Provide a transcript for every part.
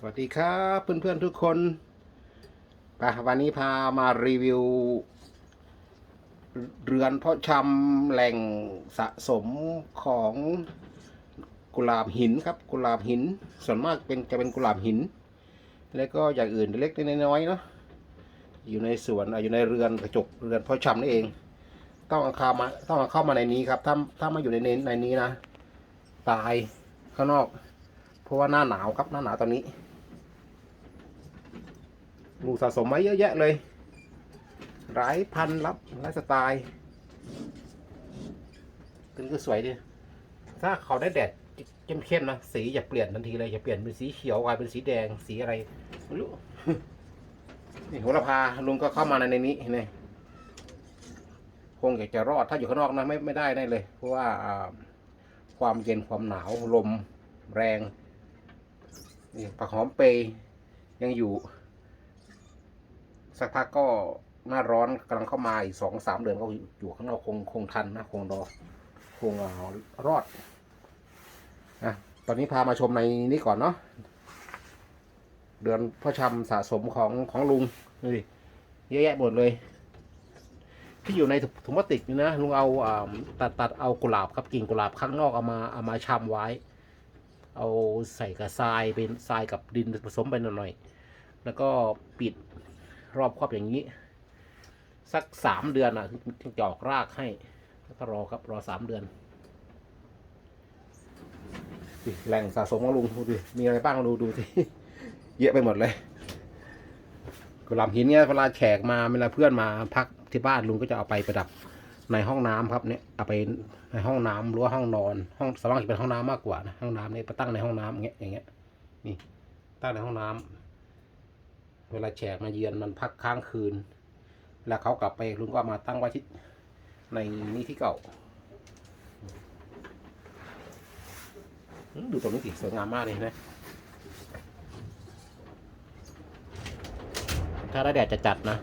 สวัสดีครับเพื่อนๆทุกคนไปวันนี้พามารีวิว เรือนเพาะชำแหล่งสะสมของกุหลาบหินครับ กุหลาบหิน ส่วนมากเป็นจะเป็นกุหลาบหิน แล้วก็อย่างอื่นเล็กๆน้อยๆเนาะอยู่ในสวนอยู่ในเรือนกระจกเรือนเพาะชำนี่เอง ต้องเอาเข้ามาต้องเอาเข้ามาในนี้ครับ ถ้าถ้ามาอยู่ในในในนี้นะ ตายข้างนอกเพราะว่าหน้าหนาวครับหน้าหนาวตอนนี้ ลูกสะสมไว้เยอะแยะเลย หลายพันรับหลายสไตล์ตัวนี้ก็สวยดีถ้าเขาได้แดดเข้มๆนะสีจะเปลี่ยนทันทีเลยจะเปลี่ยนเป็นสีเขียวกลายเป็นสีแดงสีอะไรไม่รู้นี่โหระพาลุงก็เข้ามาในนี้เห็นไหมคงอยากจะรอดถ้าอยู่ข้างนอกนะไม่ไม่ได้แน่เลย เพราะว่าอ่าความเย็นความหนาวลมแรงนี่ผักหอมเปยยังอยู่ สักพักก็หน้าร้อนกำลังเข้ามาอีกสองสามเดือนก็อยู่ข้างนอกคงคงทันนะคงรอคงรอดนะตอนนี้พามาชมในนี้ก่อนเนาะเดือนพ่อชำสะสมของของลุงดูดิเยอะแยะหมดเลย ที่อยู่ในถุงพลาสติกนี่นะลุงเอาอ่าตัดตัดเอากุหลาบครับกิ่งกุหลาบข้างนอกเอามาเอามาชำไว้ เอาใส่กับทรายเป็นทรายกับดินผสมไปหน่อยๆแล้วก็ปิด รอบครอบอย่างนี้ สักสามเดือนอะถึงจะออกรากให้แล้วก็รอครับรอสามเดือนแหล่งสะสมของลุงดูดิมีอะไรบ้างดูดูสิเยอะไปหมดเลยกุหลาบหินเนี่ยเวลาแขกมาเวลาเพื่อนมาพักที่บ้านลุงก็จะเอาไปประดับในห้องน้ำครับเนี่ยเอาไปในห้องน้ำหรือว่าห้องนอน ห้องสว่างจะเป็นห้องน้ำมากกว่านะห้องน้ำเนี่ยไปตั้งในห้องน้ำอย่างเงี้ยอย่างเงี้ยนี่ตั้งในห้องน้ำ เวลาแขกมาเยือนมันพักค้างคืน แล้วเขากลับไปลุงก็มาตั้งไว้ที่ในนี้ที่เก่า ดูตรงนี้สิสวยงามมากเลยนะ ถ้าได้แดดจะจัดนะ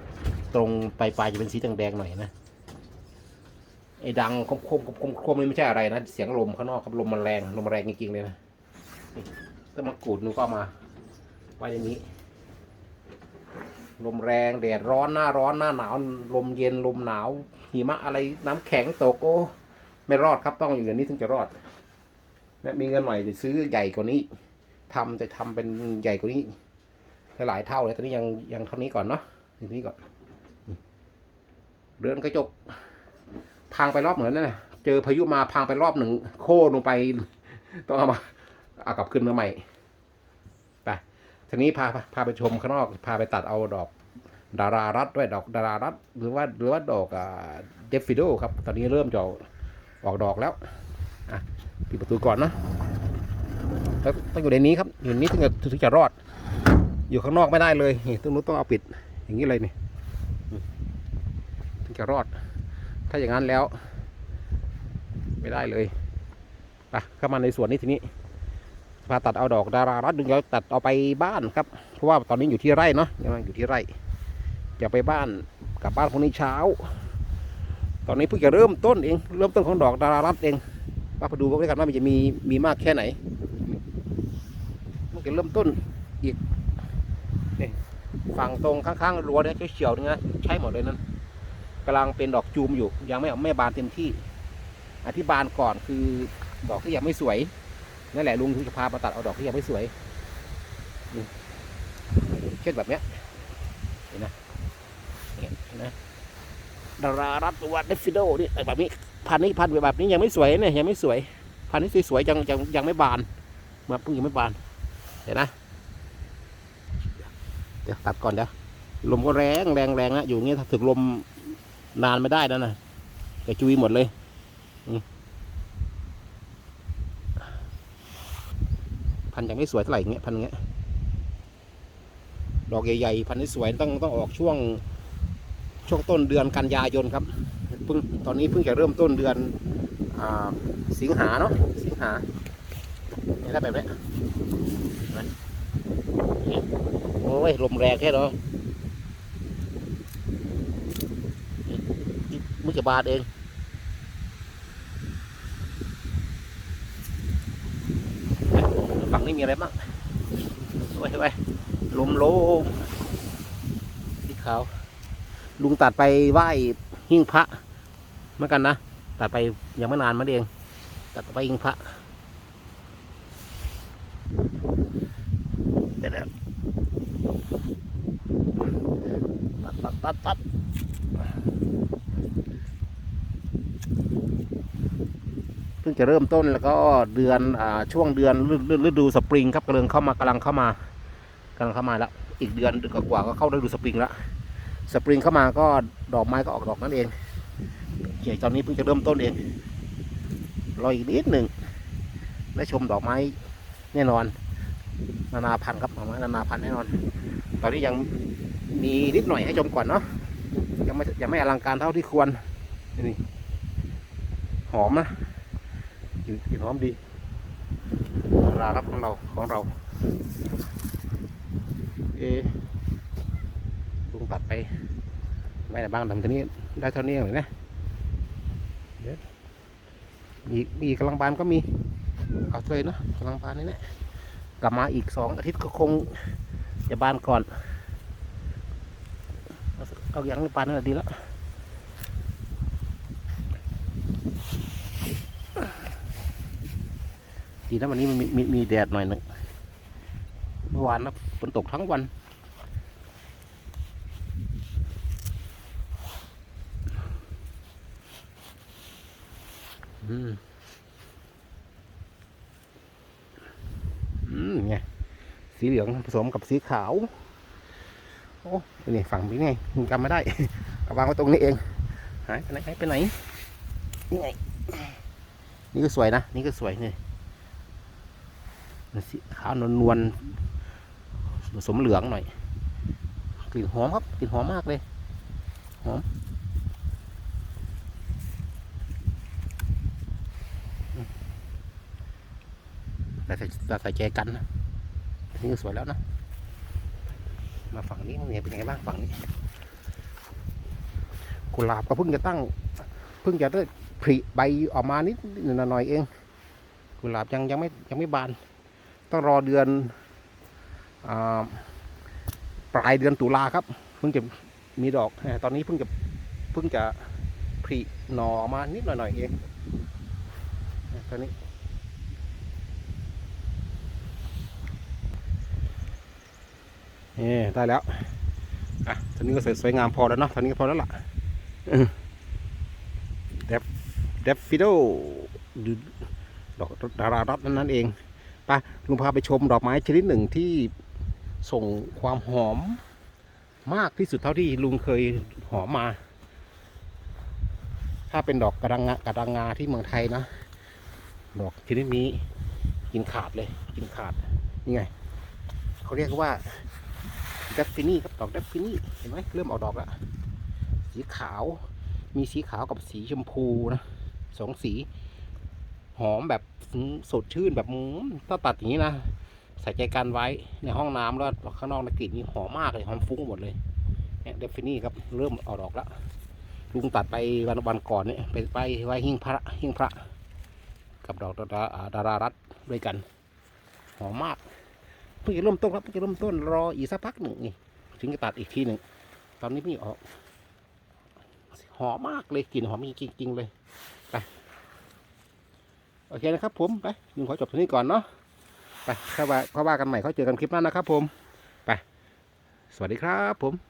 ตรงปลายปลายๆจะเป็นสีแดงๆหน่อยนะ ไอ้ดังคมคมคมคมนี่ไม่ใช่อะไรนะ เสียงลมข้างนอกครับลมมันแรง ลมแรงจริงๆเลยนะต้นมะกรูดนูก็มาไว้อย่างนี้ ลมแรงแดดร้อนหน้าร้อนหน้าหนาว ลมเย็นลมหนาว หิมะอะไรน้ำแข็งตกโอ้ไม่รอดครับต้องอยู่อย่างนี้ถึงจะรอดและมีเงินหน่อยจะซื้อใหญ่กว่านี้ทำจะทำเป็นใหญ่กว่านี้หลายเท่าเลยตอนนี้ยังยังเท่านี้ก่อนเนาะทีนี้ก่อนเรือนกระจกพังไปรอบเหมือนนั่นนะเจอพายุมาพังไปรอบหนึ่งโค่นลงไป ต้องเอามาเอากลับขึ้นมาใหม่ ทีนี้พาพาไปชมข้างนอกพาไปตัดเอาดอกดารารัดด้วยดอกดารารัดหรือว่าหรือว่าดอกเดฟฟิโดครับ ตอนนี้เริ่มจะออกดอกแล้วอะปิดประตูก่อนนะแล้วต้องอยู่ในนี้ครับ อยู่นนี้ถึงจะถึงจะรอด อยู่ข้างนอกไม่ได้เลยนี่ตรงนู้ต้องเอาปิด อย่างนี้เลยนี่ถึงจะรอด ถ้าอย่างนั้นแล้ว ไม่ได้เลยไปเข้ามาในสวนนี้ทีนี้ พาตัดเอาดอกดารารัดดึงเราตัดเอาไปบ้านครับ เพราะว่าตอนนี้อยู่ที่ไร่เนาะยังอยู่ที่ไร่จะไปบ้านกลับบ้านพรุ่งนี้เช้า ตอนนี้เพิ่งจะเริ่มต้นเองเริ่มต้นของดอกดารารัดเองมาไปดูกันด้วยกันว่ามันจะมีมีมากแค่ไหนมันจะเริ่มต้นอีกนี่ฝั่งตรงข้างๆรั้วเนี่ยเขียวๆนี่นะใช่หมดเลยนั้นกำลังเป็นดอกจูมอยู่ ยังไม่ไม่บานเต็มที่ อธิบานก่อนคือดอกที่ยังไม่สวย นั่นแหละลุงถึงจะพามาตัดเอาดอกที่ยังไม่สวยเช่นแบบเนี้ยเห็นนะเนี่ยเห็นนะดารารัตวัตเดฟิโดนี่แบบนี้พันนี้พันแบบนี้ยังไม่สวยเนี่ยยังไม่สวย พันนี้สวยๆยังยังยังไม่บานมาเพิ่งยังไม่บานเห็นนะเดี๋ยวตัดก่อนเดี๋ยวลมก็แรงแรงแรงนะอยู่อย่างงี้ถ้าถึงลมนานไม่ได้แล้วนะกระจุยหมดเลยนี่ พันยังไม่สวยเท่าไหร่อย่างเงี้ยพันเงี้ยดอกใหญ่ๆพันที่สวยต้องต้องออกช่วงช่วงต้นเดือนกันยายนครับเพิ่งตอนนี้เพิ่งจะเริ่มต้นเดือนอสิงหาเนาะสิงหานี่ได้แบบนี้โอ้ยลมแรงแค่เนาะมือจะบาทเอง ฝั่งนี้มีอะไรบ้างโอ้ว้ไว้ลมโลมสีขาว ลุงตัดไปไหว้หิ้งพระเมื่อกันนะ ตัดไปยังไม่นานมาเอง ตัดไปหิ้งพระเดี๋ยวนะตัดตัดตัดตัด พิ่งจะเริ่มต้นแล้วก็เดือนอ่าช่วงเดือนฤดูสปริงครับกำลังเข้ามากำลังเข้ามากำลังเข้ามาแล้วอีกเดือนกว่าก็เข้าฤดูสปริงแล้วสปริงเข้ามาก็ดอกไม้ก็ออกดอกนั่นเองเขียตอนนี้เพิ่งจะเริ่มต้นเองรออีกนิดหนึ่งได้ชมดอกไม้แน่นอน นานาพันธุ์ครับดอกไม้นานาพันธุ์แน่นอน ตอนนี้ยังมีนิดหน่อยให้ชมก่อนเนาะยังไม่ยังไม่อลังการเท่าที่ควรนี่หอมนะ กลิ่นกลิ่นหอมดีรารับของเราของเรา เอลุงตัดไป ไม่ได้บ้างทำตัวนี้ ได้เท่านี้เลยนะมีมีกำลังบานก็มี เอาเลยเนะกำลังบานนี่แหละกลับมาอีกสองอาทิตย์ก็คงจะบานก่อน เอาอย่างนี้บานนั่นแหละดีแล้ว ดีนะวันนี้มันมีมีมีแดดหน่อยหนึงเมื่อวานนะฝนตกทั้งวัน อืม อืมไงสีเหลืองผสมกับสีขาว โอ้นี่ฝั่งนี้ไงจำไม่ได้เอาวางไว้ตรงนี้เอง หายไปไหนหายไปไหน นี่ไง นี่ก็สวยนะ นี่ก็สวยนี่ สีขาวนวลนวลๆผสมเหลืองหน่อย กลิ่นหอมครับ กลิ่นหอมมากเลย หอมแต่ใส่แต่ใส่ใจกันนะนี่ก็สวยแล้วนะ มาฝั่งนี้มันเนี่ยเป็นยังไงบ้างฝั่งนี้ กุหลาบก็เพิ่งจะตั้ง เพิ่งจะได้ผลิใบออกมานิดหน่อยเอง กุหลาบยังยังไม่ยังไม่บาน ต้องรอเดือนอปลายเดือนตุลาครับ เพิ่งจะมีดอก ตอนนี้เพิ่งจะเพิ่งจะผลิหน่อมานิดหน่อยๆเองตอนนี้นี่ได้แล้ว อะตอนนี้ก็สวยสวยงามพอแล้วเนาะตอนนี้ก็พอแล้วล่ะเดฟเดฟฟิโดดอกดารารัตนั่นนั่นเอง ไปลุงพาไปชมดอกไม้ชนิดหนึ่งที่ส่งความหอมมากที่สุดเท่าที่ลุงเคยหอมมา ถ้าเป็นดอกกระดังงากระดังงาที่เมืองไทยนะ ดอกชนิดนี้กินขาดเลย กินขาดนี่ไงเขาเรียกว่าเดฟฟินี่ครับดอกเดฟฟินี่เห็นไหมเริ่มออกดอกแล้วสีขาว มีสีขาวกับสีชมพูนะสองสี หอมแบบ สดชื่นแบบมถ้าตัดอย่างนี้นะใส่ใจกันไว้ในห้องน้ำแล้วข้างนอกนะกลิ่นนี่หอมมากเลยหอมฟุ้งหมดเลยเนี่ยเดฟฟินี่ครับเริ่มออกดอกแล้วลุงตัดไปวันวันก่อนเนี่ยไปไปไว้หิ้งพระหิ้งพระ กับดอกดาราอ่าดารารัตด้วยกัน หอมมากเพิ่งจะเริ่มต้นครับเพิ่งจะเริ่มต้นรออีกสักพักหนึ่งนี่ถึงจะตัดอีกทีหนึ่งตอนนี้พี่ออกหอมมากเลยกลิ่นหอมจริงๆเลย โอเคนะครับผมไปลุงขอจบตรงนี้ก่อนเนาะไปเข้าว่าเข้าว่ากันใหม่เขาเจอกันคลิปหน้านะครับผมไปสวัสดีครับผม